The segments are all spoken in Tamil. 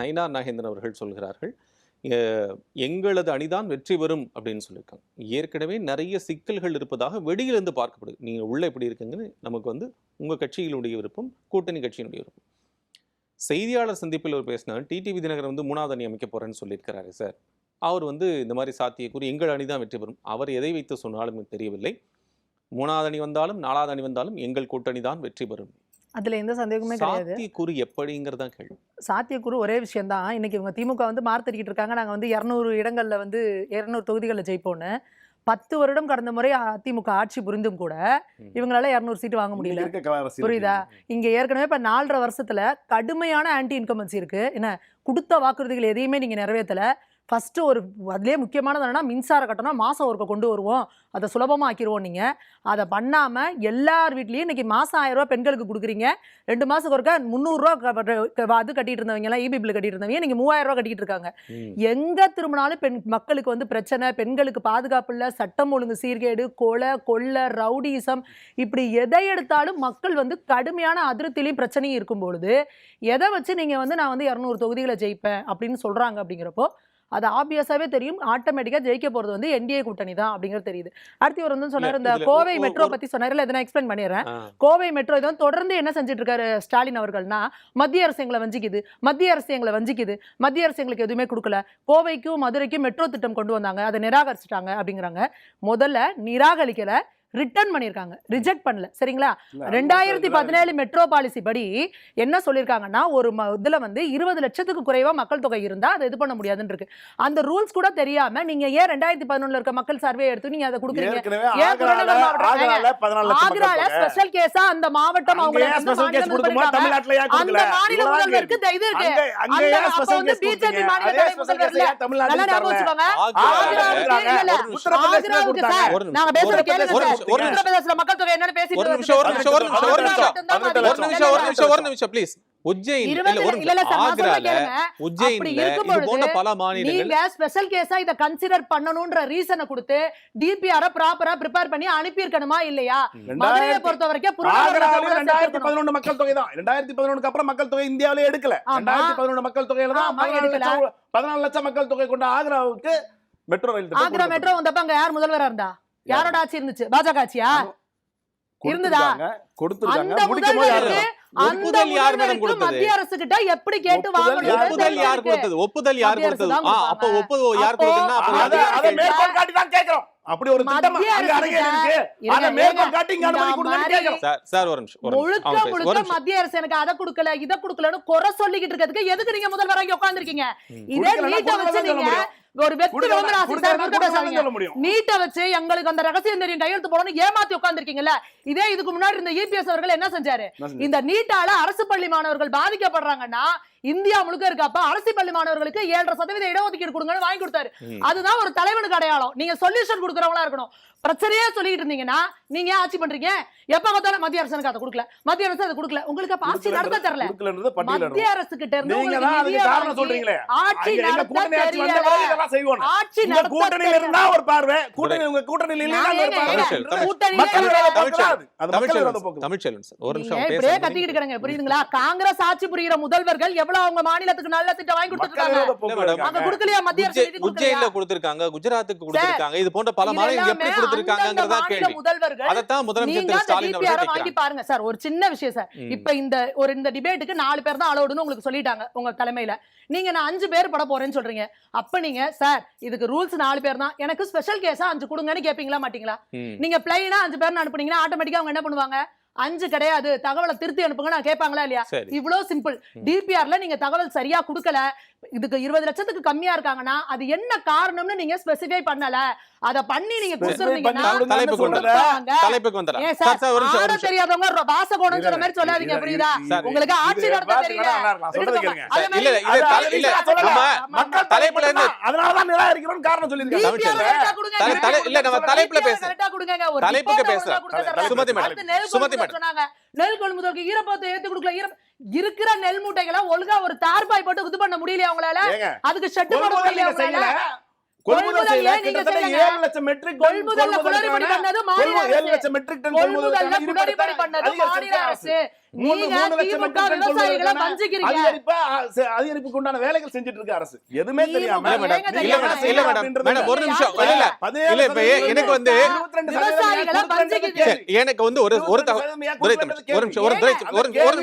நைனா நாகேந்திரன் அவர்கள் சொல்கிறார்கள் எங்களது அணிதான் வெற்றி பெறும் அப்படின்னு சொல்லியிருக்காங்க. ஏற்கனவே நிறைய சிக்கல்கள் இருப்பதாக வெளியிலிருந்து பார்க்கப்படுது. நீங்கள் உள்ளே எப்படி இருக்குங்கன்னு நமக்கு வந்து உங்கள் கட்சியினுடைய விருப்பம் கூட்டணி கட்சியினுடைய விருப்பம். செய்தியாளர் சந்திப்பில் அவர் பேசினார் டிடிவி தினகரன் வந்து மூணாவது அணி அமைக்க போகிறேன்னு சொல்லியிருக்கிறாரு சார். அவர் வந்து இந்த மாதிரி சாத்தியக்கூறி எங்கள் அணி தான் வெற்றி பெறும். அவர் எதை வைத்து சொன்னாலும் தெரியவில்லை. மூணாவது அணி வந்தாலும் நாலாவது அணி வந்தாலும் எங்கள் கூட்டணி தான் வெற்றி பெறும் அதுல எந்த சந்தேகமே கிடையாது. சாத்தியக்கூறு எப்படிங்கிறதா கேள்வி. சாத்தியக்கூறு ஒரே விஷயம் தான் இன்னைக்கு இவங்க திமுக வந்து மார்த்தடிக்கிட்டு இருக்காங்க. நாங்க வந்து இரநூறு இடங்கள்ல வந்து இரநூறு தொகுதிகளில் ஜெயிப்போம்னு. பத்து வருடம் கடந்த முறை அதிமுக ஆட்சி புரிந்தும் கூட. இவங்களால இரநூறு சீட்டு வாங்க முடியல. புரியுதா? இங்க ஏற்கனவே இப்ப நாலரை வருஷத்துல கடுமையான ஆன்டி இன்கமன்சி இருக்கு. என்ன? கொடுத்த வாக்குறுதிகள் எதையுமே நீங்க நிறைவேற்றல ஃபர்ஸ்ட் ஒரு அதுலயே முக்கியமானது என்னன்னா மின்சார கட்டணம் மாசம் ஒருக்க கொண்டு வருவோம். அதை சுலபமா ஆக்கிருவோம் நீங்க. அதை பண்ணாம எல்லார் வீட்லயும் இன்னைக்கு மாசம் ஆயிரம் ரூபாய் பெண்களுக்கு கொடுக்குறீங்க. ரெண்டு மாசத்துக்கு ஒருக்க முந்நூறுரூவா அது கட்டிட்டு இருந்தவங்க எல்லாம் இபி பில் கட்டிட்டு இருந்தவங்க நீங்க மூவாயிரம் ரூபாய் கட்டிட்டு இருக்காங்க. எங்க திரும்பினாலும் பெண் மக்களுக்கு வந்து பிரச்சனை பெண்களுக்கு பாதுகாப்பு இல்ல சட்டம் ஒழுங்கு சீர்கேடு கொலை கொள்ளை ரவுடிசம் இப்படி எதை எடுத்தாலும் மக்கள் வந்து கடுமையான அதிருப்திலையும் பிரச்சனையும் இருக்கும் பொழுது எதை வச்சு நீங்க வந்து நான் வந்து இரநூறு தொகுதிகளை ஜெயிப்பேன் அப்படின்னு சொல்றாங்க அப்படிங்கிறப்போ அது ஆப்வியஸாவே தெரியும். ஆட்டோமேட்டிக்கா ஜெயிக்க போறது வந்து என்டிஏ கூட்டணி தான் அப்படிங்கிறது தெரியுது. அடுத்து இவர் வந்து சொன்னாரு இந்த கோவை மெட்ரோ ஒரு- பத்தி சொன்னாருல இதை நான் எக்ஸ்பிளைன் பண்ணிடுறேன். கோவை மெட்ரோ இதை வந்து தொடர்ந்து என்ன செஞ்சுட்டு இருக்காரு ஸ்டாலின் அவர்கள்னா மத்திய அரசு எங்களை வஞ்சிக்குது. மத்திய அரசு எங்களை வஞ்சிக்குது. மத்திய அரசு எங்களுக்கு எதுவுமே கொடுக்கல. கோவைக்கும் மதுரைக்கும் மெட்ரோ திட்டம் கொண்டு வந்தாங்க. அதை நிராகரிச்சிட்டாங்க அப்படிங்கிறாங்க. முதல்ல நிராகரிக்கல. ரிட்டர்ன் பண்ணியிருக்காங்க. ரிஜெக்ட் பண்ணல. சரிங்களா? ரெண்டாயிரத்தி பதினேழு மெட்ரோ பாலிசி படி என்ன சொல்லியிருக்காங்கன்னா ஒரு இதுல வந்து இருபது லட்சத்துக்கு குறைவா மக்கள் தொகை இருந்தா அதை இது பண்ண முடியாதுன்னு இருக்கு அந்த ரூல்ஸ் கூட தெரியாம நீங்க ஏன் ரெண்டாயிரத்தி பதினொன்னுல இருக்க மக்கள் சர்வே எடுத்து நீங்க அதை கொடுக்குறீங்க? ஆக்ரால புறநகர் மாவட்டம் ஆக்ரால 14 லட்சம் மக்கள் ஆக்ரால தொகை. ஸ்பெஷல் கேஸா அந்த மாவட்டம் அந்த மாநில முதல்வருக்கு. இது இருக்கு அப்ப வந்து கொடுத்தீங்க? மாநில தலைவர் முதல்வர் இல்ல. நல்லா ஞாபகம் வச்சுக்கோங்க. ஆக்ராவுக்கு சார். நாங்க கேளுங்க சார். ஒரு நிமிஷம். உத்தரப்பிரதேசல மக்கள் தொகை என்னன்னு பேசிட்டு ஒரு நிமிஷம் ஒரு நிமிஷம் ஒரு நிமிஷம் ஒரு நிமிஷம். பதினெட்டு ஒரு நிமிஷம் ஒரு நிமிஷம் ஒரு நிமிஷம் ஒரு நிமிஷம் ப்ளீஸ் உஜ்ஜைன் இல்ல இருபது ஒரு இல்ல இல்ல சார், நான் சொல்றத ஆக்ரால கேளுங்க. அப்படி உஜ்ஜைன்ல இருக்கும் இது போன்ற பொழுது பல மாநிலங்கள் நீங்க ஸ்பெஷல் கேஸா இத கன்சிடர் பண்ணணும்ன்ற ரீசனை கொடுத்து டிபிஆர ப்ராப்பரா ப்ரிப்பேர் பண்ணி அனுப்பி இருக்கணுமா இல்லையா மதுரையை பொறுத்த வரைக்கும் ரெண்டாயிரத்தி. பதினொன்று மக்கள் தொகை தான் ரெண்டாயிரத்தி பதினொன்றுக்கு அப்புறம் மக்கள் தொகை இந்தியாவிலே எடுக்கல. ரெண்டாயிரத்தி பதினொன்று மக்கள் தொகையில தான் பதினாலு. லட்சம் மக்கள் தொகை கொண்ட ஆக்ராவுக்கு மெட்ரோ ரயில் ஆக்ரா மெட்ரோ வந்தப்ப அங்க யார் முதல்வரா இருந்தா? யாரோட ஆட்சி இருந்துச்சு பாஜக ஆட்சியா இருந்ததா? கொடுத்துருக்காங்க. முடிக்கும் போது யாரு? முதல்வருக்கு அந்த ஒப்புதல் யார் மேடம் கொடுத்தது? மத்திய அரசு கிட்ட எப்படி கேட்டு ஒப்புதல் வாங்கணும் ஒப்புதல் யார் கொடுத்தது? ஒப்புதல் யார் கொடுத்தது? அப்ப. ஒப்புதல் யார் அப்போ கொடுத்ததுன்னா அப்ப அதை மேற்கோள் காட்டி தான் கேக்குறோம் அப்படி ஒரு திட்டம் அங்க அடங்கி இருக்கு இருங்க. மேற்கோள் காட்டி இங்க அனுமதி கொடுங்கன்னு கேக்குறோம் சார் சார் ஒரு நிமிஷம் முழுக்க முழுக்க மத்திய அரசு எனக்கு அதை கொடுக்கல இதை கொடுக்கலன்னு குறை சொல்லிக்கிட்டு இருக்கிறதுக்கு எதுக்கு நீங்க முதல்வர் இங்க உட்கார்ந்திருக்கீங்க. இதே நீட்டை வச்சு நீங்க. ஒரு வெற்றி விளம்பரம் பேசாதீங்க நீட்டை வச்சு எங்களுக்கு அந்த ரகசியம் தெரியும் கையெழுத்து போடணும் ஏமாத்தி உட்கார்ந்திருக்கீங்கல்ல இதே இதுக்கு முன்னாடி இருந்த இபிஎஸ் அவர்கள் என்ன செஞ்சாரு? இந்த நீட்டால அரசு பள்ளி மாணவர்கள் பாதிக்கப்படுறாங்கன்னா இந்தியா முழுக்க இருக்கப்ப அரசு பள்ளி மாணவர்களுக்கு ஏழரை சதவீத இடஒதுக்கீடு கொடுங்கன்னு வாங்கி கொடுத்தாரு. அதுதான் ஒரு தலைவனுக்கு அடையாளம். நீங்க சொல்யூஷன் கொடுக்கறவங்களா இருக்கணும். பிரச்சனையே சொல்லிட்டு இருந்தீங்கன்னா நீங்க ஏன் ஆட்சி பண்றீங்க? எப்ப பார்த்தாலும் மத்திய அரசு எனக்கு அதை கொடுக்கல. மத்திய அரசு அதை கொடுக்கல. உங்களுக்கு அப்ப ஆட்சி நடத்த தெரியல. மத்திய அரசு கிட்ட இருந்து சொல்றீங்களே. ஆட்சி நடத்த ஆட்சி தெரியல நடத்த கூட்டணியில இருந்தா ஒரு பார்வை. கூட்டணி உங்க கூட்டணியில இல்ல. புரியுதுங்களா? காங்கிரஸ் ஆட்சி புரியுற முதல்வர்கள் எவ்வளவு அவங்க மாநிலத்துக்கு நல்ல திட்டம் வாங்கி கொடுத்துருக்காங்க. அங்க கொடுக்கலையா? மத்திய அரசு குஜராத்துக்கு கொடுத்திருக்காங்க. இது போன்ற பல மாநிலங்கள் எப்படி கேள்வி. முதல்வர்கள் அதைத்தான் முதலமைச்சர் திரு ஸ்டாலின் அவர்கள் வாங்கி பாருங்க. சார் ஒரு சின்ன விஷயம் சார். இப்ப இந்த ஒரு இந்த டிபேட்டுக்கு நாலு பேர் தான் அலௌடுன்னு உங்களுக்கு சொல்லிட்டாங்க உங்க தலைமையில. நீங்க நான் அஞ்சு பேர் பட போறேன்னு சொல்றீங்க. அப்ப நீங்க சார் இதுக்கு ரூல்ஸ் நாலு பேர் தான். எனக்கு ஸ்பெஷல் கேஸா அஞ்சு கொடுங்கன்னு கேப்பீங்களா மாட்டீங்களா. நீங்க பிளைனா அஞ்சு பேர் அனுப்புனீங்கன்னா ஆட்டோமேட்டிக்கா அவங்க என்ன பண்ணுவாங்க? அஞ்சு கிடையாது. தகவலை திருத்தி அனுப்புங்க. நான் கேட்பாங்களா இல்லையா? இவ்வளவு சிம்பிள். டிபிஆர்ல நீங்க தகவல் சரியா கொடுக்கல. இதுக்கு இருபது லட்சத்துக்கு கம்மியா இருக்காங்கன்னா அது என்ன காரணம்னு நீங்க ஸ்பெசிஃபை பண்ணல. அத பண்ணி நீங்க கொடுத்துருந்தீங்கன்னா தெரியாதவங்க மாதிரி சொல்லாதீங்க புரியுதா? உங்களுக்கு ஆட்சி நடத்த தெரியல. தலைப்புல இருந்து அதனாலதான் நிராகரிக்கிறோம் காரணம் இல்ல, நம்ம தலைப்புல DPR பேசு. correct ஆ கொடுங்க. ஒரு தலைப்புக்கு பேசுறேன். சுமதி மேடம். சொன்னாங்க. நெல் கொள்முதலுக்கு ஈரப்பதத்தை ஏத்து கொடுக்கல. இருக்கிற நெல் மூட்டைகளை ஒழுங்கா ஒரு தார்பாய் போட்டு இது பண்ண முடியலையா உங்களால? ஏங்க, அதுக்கு ஷெட் போட செய்யல. உங்களால? கொள்முதல் பண்ணது மாநில அரசு. அதிகரிப்புக்கு உண்டான வேலைகள் செஞ்சுட்டு இருக்கு அரசு எதுவுமே தெரியாம ஒரு நிமிஷம் எனக்கு வந்து- 22 சதவீதம் விவசாயிகளை ஏன் கொடுக்கறேன்றது வஞ்சிக்குது. கேள்வி. எனக்கு வந்து ஒரு ஒரு தகவல் 22 ஏன் துரை கொடுக்கறேன்றது தமிழ் ஒரு நிமிஷம் ஒரு ஒரு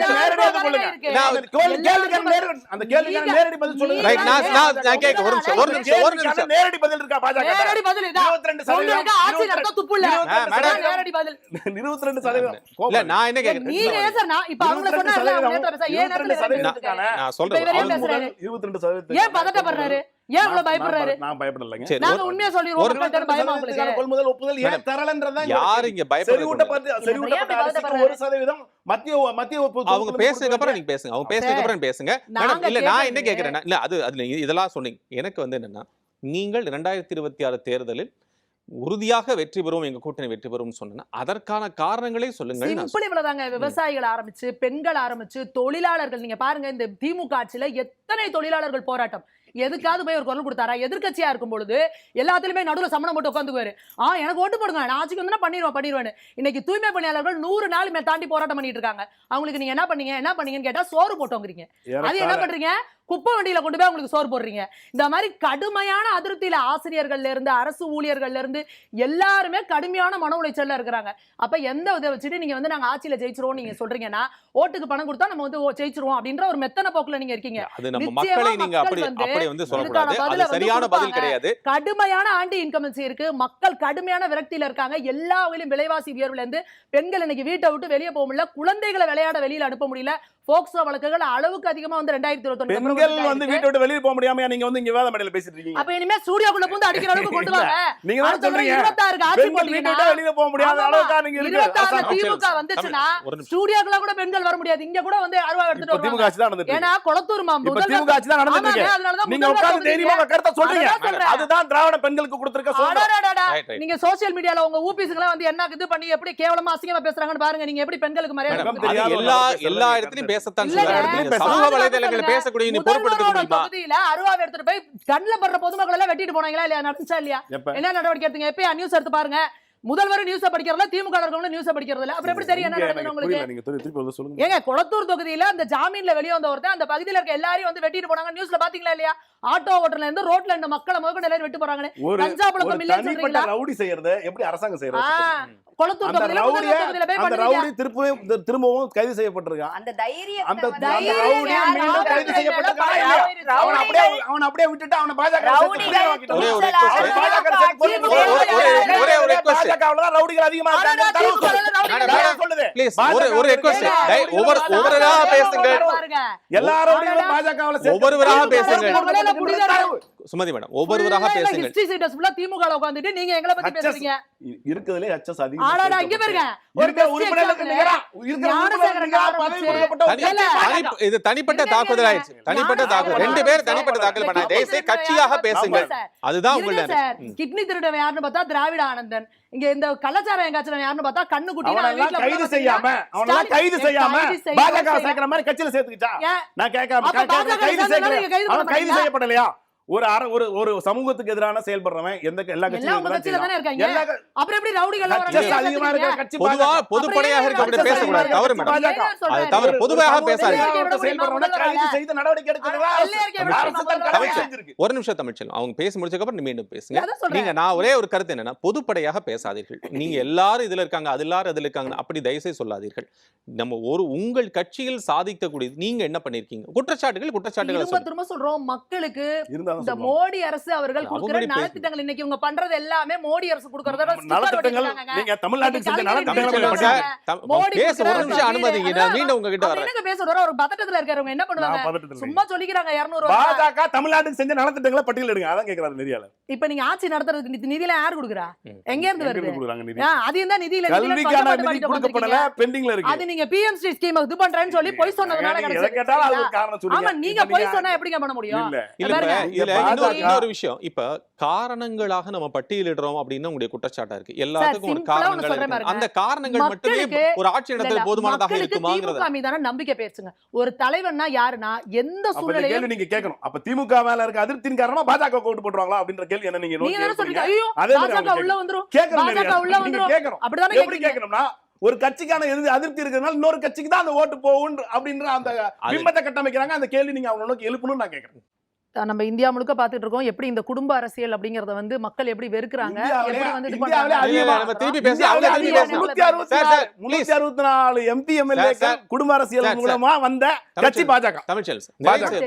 அந்த கேள்விக்கான நேரடி- பதில் சொல்லுங்க. ரைட் நான் நான் கேட்க ஒரு நிமிஷம் ஒரு நிமிஷம் ஒரு நிமிஷம் நேரடி பதில் இருக்கா பாஜக? நேரடி பதில் இதான். 22 சதவீதம், ஆட்சி 22 நடத்த துப்பு இல்ல. மேடம். நேரடி பதில். 22 சதவீதம். இல்ல. நான் என்ன கேக்குறேன் நீங்க சார் நான் இப்ப அவங்க 22 சொன்னார்ல, அவங்க சதவீதம், நேரத்துல பேச- ஏன் 22 நேரத்துல சதவீதத்துக்கான நான் இப்ப சொல்றேன். இவர் ஏன் அவங்க- பேசுறாரு? 22 சதவீதத்துக்கான ஏன் பதட்டப்படுறாரு? ஏன் இவ்வளவு பயப்படுறாரு? நான் பயப்படலைங்க சரி நாங்க ஒரு- உண்மையா சொல்லிடுவோம் ஒரு- மக்கள் தெரியும் பயமா உங்களுக்கு? சதவீதத்துக்கான கொள்முதல் ஒப்புதல் ஏன் மேடம், தரலன்றதுதான் யாரு இங்க பயப்படுறது? ஒரு சதவீதம் மத்திய மத்திய ஒப்பு- அவங்க ஒப்புதல் பேசுனதுக்கு அப்புறம் நீங்க பேசுங்க. அவங்க பேசுனதுக்கு அப்புறம் பேசுங்க. மேடம் இல்ல நான் என்ன கேக்குறேன்னா இல்ல அது அதுல இதெல்லாம் சொன்னீங்க. எனக்கு வந்து என்னன்னா நீங்கள் ரெண்டாயிரத்தி இருபத்தி ஆறு தேர்தலில் உறுதியாக வெற்றி பெறும் எங்க கூட்டணி வெற்றி பெறும் சொன்னா அதற்கான காரணங்களே சொல்லுங்கள் நான் சிம்பிள் இவ்வளவுதாங்க விவசாயிகள் ஆரம்பிச்சு பெண்கள் ஆரம்பிச்சு தொழிலாளர்கள் நீங்க பாருங்க இந்த திமுக ஆட்சியில எத்தனை தொழிலாளர்கள் போராட்டம். எதுக்காவது போய் ஒரு குரல் கொடுத்தாரா? எதிர்க்கட்சியா இருக்கும் பொழுது எல்லாத்துலயுமே நடுவுல சமணம் போட்டு உட்காந்துக்குவாரு. ஆ எனக்கு ஓட்டு போடுங்க நான் ஆட்சிக்கு வந்து பண்ணிடுவேன் பண்ணிடுவேன் இன்னைக்கு தூய்மை பணியாளர்கள் நூறு நாள் மே தாண்டி போராட்டம் பண்ணிட்டு இருக்காங்க. அவங்களுக்கு நீங்க என்ன பண்ணீங்க என்ன பண்ணீங்கன்னு கேட்டா சோறு போட்டோங்கிறீங்க. அது என்ன பண்றீங்க? குப்பை வண்டியில கொண்டு போய் அவங்களுக்கு சோறு போடுறீங்க. இந்த மாதிரி கடுமையான அதிருப்தியில ஆசிரியர்கள்ல இருந்து அரசு ஊழியர்கள்ல இருந்து எல்லாருமே கடுமையான மன உளைச்சல்ல இருக்கிறாங்க. அப்ப எந்த இதை வச்சுட்டு நீங்க வந்து நாங்க ஆட்சியில ஜெயிச்சிருவோம் நீங்க சொல்றீங்கன்னா ஓட்டுக்கு பணம் கொடுத்தா நம்ம வந்து ஜெயிச்சிருவோம் அப்படின்ற ஒரு மெத்தன போக்குல நீங்க இருக்கீங்க. அது நம்ம மக்களை நீங்க அப்படி அப்படி வந்து சொல்லக்கூடாது. அது சரியான பதில். கிடையாது. கடுமையான ஆண்டி இன்கமன்சி இருக்கு. மக்கள் கடுமையான விரக்தியில இருக்காங்க. எல்லா வகையிலும் விலைவாசி உயர்வுல இருந்து பெண்கள் இன்னைக்கு வீட்டை விட்டு வெளியே போக முடியல. குழந்தைகளை விளையாட வெளியில அனுப்ப முடியல. போக்சோ வழக்குகள் அளவுக்கு அதிகமா வந்து ரெண்டாயிரத்தி இருபத்தி பெண்கள் வந்து வீட்டை விட்டு வெளியே போக முடியாம நீங்க வந்து இங்க வேலை மேடையில பேசிட்டு இருக்கீங்க? அப்ப இனிமே ஸ்டூடியோக்குள்ள புந்து அடிக்கிற அளவுக்கு கொண்டு வாங்க. நீங்க தான் சொல்றீங்க இருபத்தாறுக்கு ஆட்சி பெண்கள் வீட்டை போட்டீங்கன்னா விட்டு வெளியே போக முடியாத அளவுக்கு நீங்க இருக்கு. திமுக நிமிஷம். ஸ்டூடியோக்குள்ள கூட பெண்கள் வர முடியாது. இங்க கூட வந்து அருவா எடுத்துட்டு இப்ப திமுக வருவாங்க ஆட்சி தான் நடந்துட்டு. ஏன்னா கொளத்தூர் மா இப்ப முதல்வர் திமுக ஆட்சி தான் நடந்துட்டு இருக்கு. நீங்க உட்கார்ந்து தைரியமா உங்க கருத்தை சொல்றீங்க. அதுதான் திராவிட பெண்களுக்கு கொடுத்திருக்க right. நீங்க சோசியல் மீடியால உங்க ஊபிஸ்ங்களா வந்து என்ன இது பண்ணி எப்படி கேவலமா அசிங்கமா பேசுறாங்கன்னு பாருங்க. நீங்க எப்படி பெண்களுக்கு மரியாதை எல்லா எல்லா இடத்துலயும். பேசத்தான் சமூக பாதுகாப்பு வலைதளங்களை சொல்லுங்க. பேசக்கூடிய முடியுமா? தொகுதியில அருவாவை எடுத்துட்டு போய் கண்ணுல படுற பொதுமக்கள் எல்லாம் வெட்டிட்டு போனாங்களா இல்லையா? நடந்துச்சா இல்லையா? என்ன நடவடிக்கை எடுத்தீங்க? எப்பயா? நியூஸ் எடுத்து பாருங்க. முதல்வர் நியூஸ் படிக்கிறதுல திமுக நியூஸ் படிக்கிறது இல்ல அப்புறம் எப்படி தெரியும்? என்ன நடக்குது உங்களுக்கு? புரியல, நீங்க திருப்பி திருப்பி வந்து சொல்லுங்க. ஏங்க குளத்தூர் தொகுதியில அந்த ஜாமீன்ல வெளிய வந்த ஒருத்தன் அந்த பகுதியில இருக்க எல்லாரையும் வந்து வெட்டிட்டு போனாங்க. நியூஸ்ல பாத்தீங்களா இல்லையா? ஆட்டோ ஓட்டர்ல இருந்து ரோட்ல இந்த மக்களை முதற்கொண்டு எல்லாரும் வெட்டு ஒரு இல்லைன்னு தனிப்பட்ட சொல்றீங்களா ரவுடி செய்யறத எப்படி அரசாங்கம் செய்யறது? குளத்தூர் அந்த தொகுதியில ரவுடிய முதல்வர் தொகுதியில போய் அந்த ரவுடி திருப்பவும் திரும்பவும் கைது செய்யப்பட்டிருக்கான் அந்த அந்த அந்த தைரியம் மீண்டும் ரவுடி கைது செய்யப்பட்டிருக்கான். அவன் அப்படியே அவன் அப்படியே விட்டுட்டு அவனை பாஜக ஒரே ஒரு போய் ஒரே- ஒரே- request. பாஜகவுல தான் ரவுடிகள் அதிகமா இருக்காங்க. ஒரு ரெக்வஸ்ட் ஒவ்வொரு ஒவ்வொருவரா பேசுங்க பாஜகவுல பேசுங்க. சுமதி மேடம் ஒவ்வொருவராக பேசுங்க ஹிஸ்டரி ஃபுல்லா திமுக உட்கார்ந்துட்டு நீங்க எங்களை பத்தி பேசுறீங்க. அதிகமா இங்க பாருங்க. இருக்கிற உறுப்பினர்களுக்கு. நிகரா இருக்கிற உறுப்பினர்களுக்கு இது தனிப்பட்ட தாக்குதல். ஆயிடுச்சு. தனிப்பட்ட தாக்குதல். ரெண்டு பேர் தனிப்பட்ட தாக்குதல் கட்சியாக பேசுங்க. அதுதான் உங்களுடைய. கிட்னி திருடன் யாருன்னு பார்த்தா திராவிட ஆனந்தன். இங்க இந்த கள்ளச்சாரம் எங்காச்சும் யாருன்னு பார்த்தா கண்ணு குட்டி அவனெல்லாம் கைது செய்யாம அவனெல்லாம் கைது செய்யாம பாஜக சேர்க்கிற மாதிரி கட்சியில சேர்த்துக்கிச்சா ஏன்? நான் கேட்காம கைது? செய்யப்படலையா ஒரு அர ஒரு ஒரு சமூகத்துக்கு எதிரான செயல்படுறவன் எந்த எல்லா. பொதுப்படையாக இருக்க அப்படி பேசக்கூடாது. தவறு மேடம். பாஜக. அது தவறு ஒரு பொதுவாக பேசாதீங்க. ஒரு நிமிஷம் தமிழ்ச்செல்வம் அவங்க பேசி முடிச்சதுக்கு அப்புறம் மீண்டும் பேசுங்க. நீங்க நான் ஒரே ஒரு கருத்து என்னன்னா பொதுப்படையாக பேசாதீர்கள். நீங்க எல்லாரும் இதுல இருக்காங்க அது எல்லாரும் அதுல இருக்காங்க அப்படி தயவுசெய்து சொல்லாதீர்கள். நம்ம ஒரு உங்கள் கட்சியில் சாதிக்கக்கூடியது நீங்க என்ன பண்ணிருக்கீங்க? குற்றச்சாட்டுகள் குற்றச்சாட்டுகளை திரும்ப சொல்றோம். மக்களுக்கு இருந்தாலும் இந்த. மோடி அரசு அவர்கள் கொடுக்கிற. நலத்திட்டங்கள் இன்னைக்கு இவங்க பண்றது எல்லாமே மோடி அரசு கொடுக்கறத நலத்திட்டங்கள் நீங்க தமிழ்நாட்டுக்கு செஞ்ச நலத்திட்டங்களை மோடி பேச ஒரு நிமிஷம் அனுமதிங்க. நான் மீண்டும் உங்ககிட்ட வரேன். என்னங்க பேச ஒரு பதட்டத்துல இருக்காரவங்க என்ன பண்ணுவாங்க. சும்மா சொல்லிக்கிறாங்க. இருநூறு பாஜக தமிழ்நாட்டுக்கு செஞ்ச நலத்திட்டங்களை பட்டியல் எடுங்க. அதான் கேக்குறாரு நெறியால இப்ப நீங்க ஆட்சி நடத்துறதுக்கு நிதி- நிதியில யார் கொடுக்குறா. எங்க இருந்து வருது? அது இந்த நிதியில? கல்விக்கான நிதி கொடுக்கப்படல. பெண்டிங்ல இருக்கு. அது நீங்க பிஎம் ஸ்ரீ ஸ்கீம் இது பண்றேன்னு சொல்லி பொய் சொன்னதுனால கிடைச்சது. ஆமா நீங்க பொய் சொன்னா எப்படிங்க பண்ண முடியும்? இல்ல இன்னொரு விஷயம். இப்ப காரணங்களாக நம்ம பட்டியலிடுறோம் அப்படின்னு உங்களுடைய குற்றச்சாட்டா இருக்கு. எல்லாத்துக்கும் ஒரு காரணங்கள் இருக்கு. அந்த காரணங்கள் மட்டுமே ஒரு ஆட்சி நடத்தல போதுமானதாக இருக்குமாங்கிறத. மீதான நம்பிக்கை பேசுங்க. ஒரு தலைவன்னா யாருன்னா எந்த கேள்வி நீங்க கேட்கணும். அப்ப திமுக மேல இருக்க அதிருப்தியின் காரணமா பாஜக ஓட்டு போட்டுருவாங்களா அப்படின்ற கேள்வி என்ன நீங்க நீங்க? சொல்றீங்க. ஐயோ பாஜக உள்ள வந்துரும். கேட்கணும் பாஜக. உள்ள வந்துரும். அப்படிதானே எப்படி கேட்கணும்னா ஒரு கட்சிக்கான எதிர்த்து அதிருப்தி இருக்கிறதுனால இன்னொரு கட்சிக்கு தான் அந்த ஓட்டு போகும் அப்படின்ற அந்த பிம்பத்தை கட்டமைக்கிறாங்க. அந்த கேள்வி நீங்க அவங்க நோக்கி எழுப்பணும்னு நான் கேட்கறேன். நம்ம இந்தியா முழுக்க பார்த்துட்டு இருக்கோம். எப்படி இந்த குடும்ப அரசியல் அப்படிங்கறத வந்து மக்கள் எப்படி வெறுக்கிறாங்க? எப்படி வந்து முன்னூத்தி அறுபத்தி நாலு எம்பி எம்எல்ஏ குடும்ப அரசியல். மூலமா வந்த கட்சி பாஜக.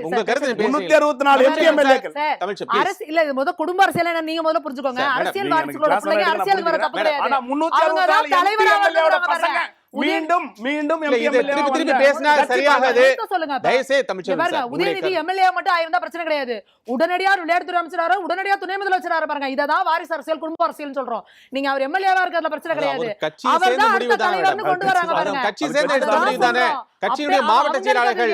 உங்க கருத்தை முன்னூத்தி அறுபத்தி நாலு எம்பி. அரசு இல்ல இது முத குடும்ப அரசியல் என்ன? நீங்க முதல்ல புரிஞ்சுக்கோங்க. அரசியல் வாரிசுகளோட எனக்கு பிள்ளைங்க அரசியலுக்கு வர தப்பு கிடையாது. முன்னூத்தி அறுபத்தி நாலு மீண்டும் மீண்டும் திருப்பி திருப்பி பேசினா சரியாகாது. தயவுசெய்து தமிழ்ச்செல்வன் உதயநிதி எம்எல்ஏ மட்டும் ஆயிருந்தா பிரச்சனை கிடையாது உடனடியா விளையாட்டுத்துறை அமைச்சராரு உடனடியா துணை முதலமைச்சராரு பாருங்க இததான் வாரிசு அரசியல் குடும்ப அரசியல் சொல்றோம் நீங்க அவர் எம்எல்ஏவா இருக்கிறதுல பிரச்சனை கிடையாது அவர் தான் அடுத்த தலைவர்னு. கொண்டு வராங்க பாருங்க கட்சி சேர்ந்த முடிவு தானே. கட்சியுடைய மாவட்ட செயலாளர்கள்.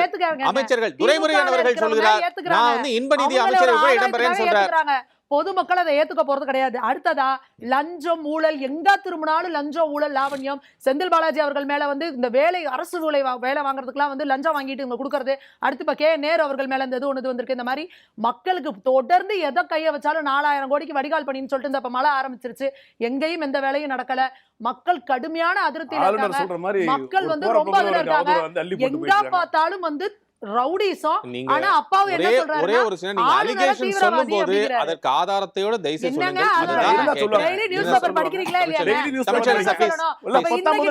அமைச்சர்கள் துரைமுருகன் அவர்கள் சொல்கிறார் ஏத்துக்கிறாங்க. நான் வந்து இன்ப நிதி அவங்களோட அமைச்சரை கூட ஆதாயத்துக்காக இடம்பெறேன்னு சொல்றார். பொதுமக்கள் அதை ஏத்துக்க போறது கிடையாது. அடுத்ததா லஞ்சம் ஊழல் எங்க திரும்பினாலும் லஞ்சம் ஊழல் லாவண்யம். செந்தில் பாலாஜி அவர்கள் மேல வந்து இந்த வேலை அரசு வேலை வேலை வாங்குறதுக்குலாம் வந்து லஞ்சம் வாங்கிட்டு இவங்க கொடுக்கறது. அடுத்து இப்ப கே. நேரு அவர்கள் மேல இந்த இது ஒன்று வந்திருக்கு. இந்த மாதிரி மக்களுக்கு தொடர்ந்து எதை கைய வச்சாலும் நாலாயிரம் கோடிக்கு வடிகால் பண்ணின்னு சொல்லிட்டு இந்த இப்ப மழை ஆரம்பிச்சிருச்சு. எங்கேயும் எந்த வேலையும் நடக்கல. மக்கள் கடுமையான அதிருப்தியில இருக்காங்க. மக்கள் வந்து ரொம்ப இருக்காங்க. எங்க போயிட்டு பார்த்தாலும் வந்து ரவுடிசம். ஆனா அப்பாவும் என்ன ஒரே சின்ன நீங்க அலிகேஷன். அதற்கு சொல்லுங்க. Daily news paper? படிக்கிறீங்களா இல்லையா? Daily news paper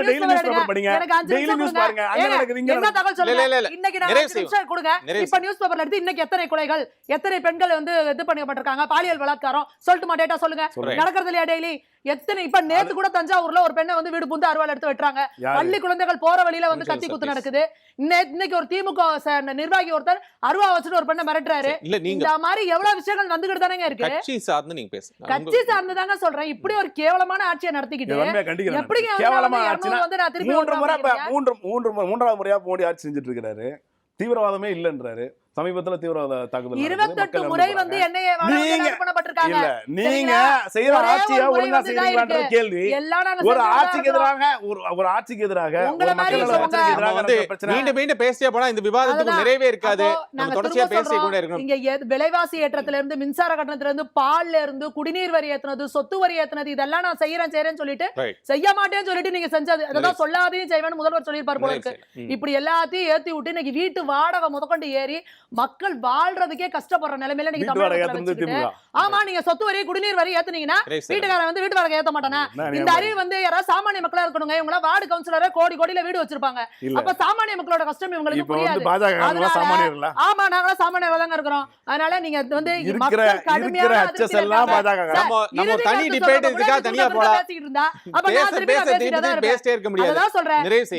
daily paper படிங்க. டெய்லி. பாருங்க அங்க நடக்குது இங்க என்ன. தகவல் சொல்லுங்க. இன்னைக்கு நான் நிமிஷம் கொடுங்க. இப்ப நியூஸ் பேப்பர்ல எடுத்து இன்னைக்கு எத்தனை கொலைகள் எத்தனை பெண்கள் வந்து இது பண்ணப்பட்டிருக்காங்க பாலியல் பலாத்காரம். சொல்லட்டுமா டேட்டா சொல்லுங்க. நடக்கிறது இல்லையா டெய்லி எத்தனை இப்ப நேத்து கூட தஞ்சாவூர்ல ஒரு பெண்ணை வந்து வீடு புந்து அறுவாள் எடுத்து வெட்டுறாங்க? பள்ளி குழந்தைகள் போற வழியில வந்து கத்தி குத்து. நடக்குது இன்னை- இன்னைக்கு ஒரு திமுக நிர்வாகி ஒருத்தர் அருவா வச்சுட்டு ஒரு பெண்ணை மிரட்டுறாரு இந்த மாதிரி எவ்வளவு விஷயங்கள் வந்துகிட்டு தானேங்க இருக்கு கட்சி சார்ந்து நீங்க பேசுங்க கட்சி சார்ந்துதாங்க சொல்றேன் இப்படி ஒரு கேவலமான ஆட்சியை நடத்திக்கிட்டு எப்படிங்க. வந்து கேவலமா வந்து ஆச்சுன்னா 200 வந்து நான் திருப்பி மூன்று முறை? மூன்று மூன்று மூன்றாவது முறையா மோடி ஆட்சி செஞ்சுட்டு இருக்கிறாரு தீவிரவாதமே இல்லன்றாரு சமீபத்துல தீவிரவாத தாக்குதல். இருபத்தெட்டு முறை வந்து. என்ஐஏ நீங்க-? செய்யற ஆட்சியை ஒழுங்கா செய்யறீங்களான்ற. கேள்வி ஒரு ஆட்சிக்கு. எதிராக ஒரு ஒரு ஆட்சிக்கு எதிராக மீண்டும் மீண்டும் பேசிய போனா இந்த விவாதத்துக்கு. நிறைவே இருக்காது நம்ம நாங்க தொடர்ச்சியா பேசிக் கொண்டே இருக்கணும் இங்க விலைவாசி ஏற்றத்துல இருந்து மின்சார கட்டணத்துல இருந்து பால்ல இருந்து குடிநீர் வரி ஏத்துனது சொத்து வரி ஏத்துனது இதெல்லாம் நான் செய்யறேன் செய்யறேன்னு சொல்லிட்டு. செய்ய மாட்டேன்னு சொல்லிட்டு நீங்க செஞ்சது. அதான் சொல்லாதையும் செய்வேன்னு முதல்வர் சொல்லியிருப்பாரு போல இருக்கு. இப்படி எல்லாத்தையும் ஏத்தி விட்டு இன்னைக்கு வீட்டு வாடகை முதற்கொண்டு ஏறி மக்கள் வாழ்றதுக்கே கஷ்டப்படுற நிலைமையில நீங்க திமுக. ஆமா நீங்க சொத்து வரி குடிநீர் வரி ஏத்துனீங்கன்னா. வீட்டுக்காரன் வந்து வீட்டு வாடகை ஏத்த மாட்டானா? இந்த? அறிவு வந்து யாராவது சாமானிய மக்களா இருக்கணுங்க. இவங்க வார்டு கவுன்சிலரே கோடி கோடியில வீடு வச்சிருப்பாங்க. அப்ப சாமானிய மக்களோட கஷ்டம் இவங்களுக்கு இப்ப வந்து புரியாது. ஆமா நாங்களும் சாமானியர்களா தாங்க இருக்கிறோம். அதனால நீங்க வந்து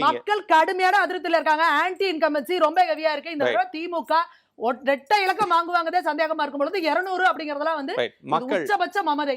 மக்கள் கடுமையான அதிருப்தியில இருக்காங்க. ஆன்டி இன்கம்பன்சி ரொம்ப ஹெவியா இருக்கு. இந்த திமுக ரெட்டை இலக்கம் வாங்குவாங்கதே சந்தேகமா இருக்கும் பொழுது இருநூறு அப்படிங்கறதெல்லாம் வந்து மக்கள் உச்சபட்ச மமதை.